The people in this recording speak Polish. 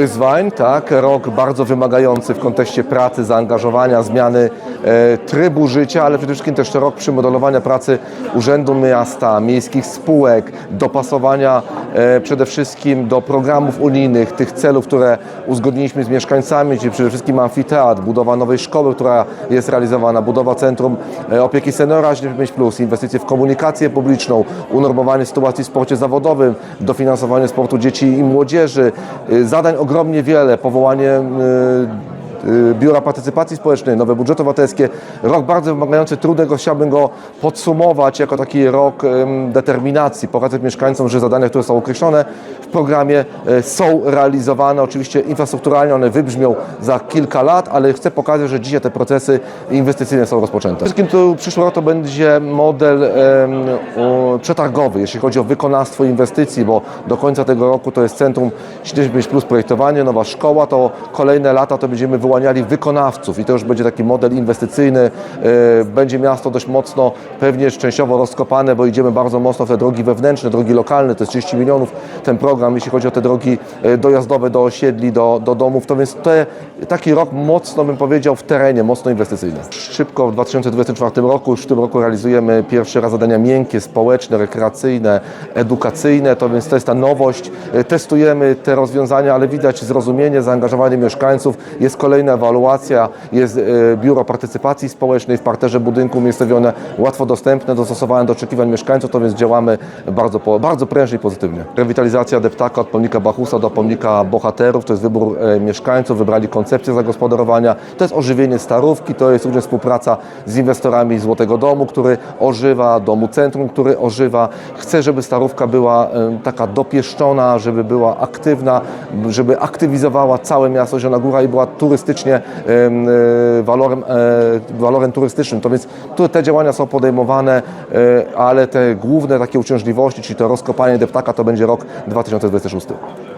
Wyzwań, tak, rok bardzo wymagający w kontekście pracy, zaangażowania, zmiany e, trybu życia, ale przede wszystkim też rok przymodelowania pracy Urzędu Miasta, miejskich spółek, dopasowania e, przede wszystkim do programów unijnych, tych celów, które uzgodniliśmy z mieszkańcami, czyli przede wszystkim amfiteatr, budowa nowej szkoły, która jest realizowana, budowa Centrum e, Opieki Seniora 75+, inwestycje w komunikację publiczną, unormowanie sytuacji w sporcie zawodowym, dofinansowanie sportu dzieci i młodzieży, e, zadań ogromnie wiele, powołanie y, Biura Partycypacji Społecznej, nowe budżety obywatelskie. Rok bardzo wymagający, trudny, go chciałbym go podsumować jako taki rok determinacji, pokazać mieszkańcom, że zadania, które są określone w programie e, są realizowane. Oczywiście infrastrukturalnie one wybrzmią za kilka lat, ale chcę pokazać, że dzisiaj te procesy inwestycyjne są rozpoczęte. Wszystkim to przyszły rok to będzie model przetargowy, jeśli chodzi o wykonawstwo inwestycji, bo do końca tego roku to jest Centrum 75 Plus projektowanie, nowa szkoła, to kolejne lata to będziemy wyłaniali wykonawców i to już będzie taki model inwestycyjny. E, Będzie miasto dość mocno, pewnie częściowo rozkopane, bo idziemy bardzo mocno w te drogi wewnętrzne, drogi lokalne, to jest 30 milionów ten program, jeśli chodzi o te drogi e, dojazdowe do osiedli, do, do domów, to więc taki rok mocno bym powiedział w terenie, mocno inwestycyjny. Szybko w 2024 roku, już w tym roku realizujemy pierwszy raz zadania miękkie, społeczne, rekreacyjne, edukacyjne, to więc to jest ta nowość. E, Testujemy te rozwiązania, ale widać zrozumienie, zaangażowanie mieszkańców. Jest kolejna ewaluacja, jest e, biuro partycypacji społecznej w parterze budynku umiejscowione, łatwo dostępne, dostosowane do oczekiwań mieszkańców, to więc działamy bardzo, bardzo prężnie i pozytywnie. Rewitalizacja deptaka od pomnika Bachusa do pomnika bohaterów, to jest wybór e, mieszkańców, wybrali koncepcję zagospodarowania, to jest ożywienie starówki, to jest również współpraca z inwestorami Złotego Domu, który ożywa, Domu Centrum, który ożywa. Chcę, żeby starówka była e, taka dopieszczona, żeby była aktywna, żeby aktywizowała całe miasto Zielona Góra i była turystycznie e, walorem, walorem turystycznym. To więc tu te działania są podejmowane, ale te główne takie uciążliwości, czyli to rozkopanie deptaka, to będzie rok 2026.